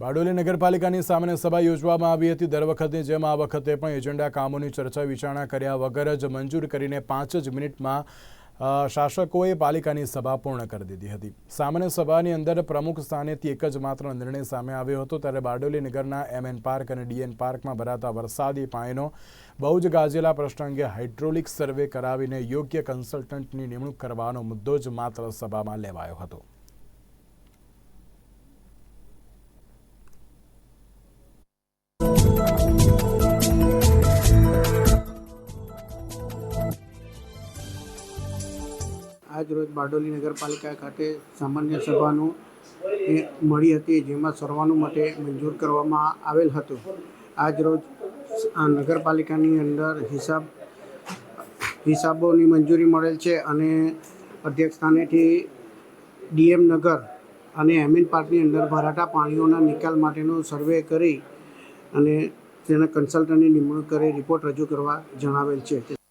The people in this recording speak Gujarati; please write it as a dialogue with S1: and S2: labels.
S1: બારડોલી નગરપાલિકાની સામાન્ય સભા યોજવામાં આવી હતી. દર વખતની જેમ આ વખતે પણ એજન્ડા કામોની ચર્ચા વિચારણા કર્યા વગર જ મંજૂર કરીને પાંચ જ મિનિટમાં શાસકોએ પાલિકાની સભા પૂર્ણ કરી દીધી હતી. સામાન્ય સભાની અંદર પ્રમુખ સ્થાનેથી એક જ માત્ર નિર્ણય સામે આવ્યો હતો. ત્યારે બારડોલી નગરના એમએન પાર્ક અને ડીએન પાર્કમાં ભરાતા વરસાદી પાણીનો બહુ જ ગાજેલા પ્રશ્ન અંગે હાઇડ્રોલિક સર્વે કરાવીને યોગ્ય કન્સલ્ટન્ટની નિમણૂક કરવાનો મુદ્દો જ માત્ર સભામાં લેવાયો હતો.
S2: આજ રોજ બારડોલી નગરપાલિકા ખાતે સામાન્ય સભાનું મળી હતી, જેમાં સર્વાનુમતે મંજૂર કરવામાં આવેલ હતું. આજ રોજ આ નગરપાલિકાની અંદર હિસાબ, હિસાબોની મંજૂરી મળેલ છે અને અધ્યક્ષ સ્થાનેથી ડીએમ નગર અને એમિન પાર્કની અંદર ભરાતા પાણીઓના નિકાલ માટેનો સર્વે કરી અને તેના કન્સલ્ટન્ટની નિમણૂક કરી રિપોર્ટ રજૂ કરવા જણાવેલ છે.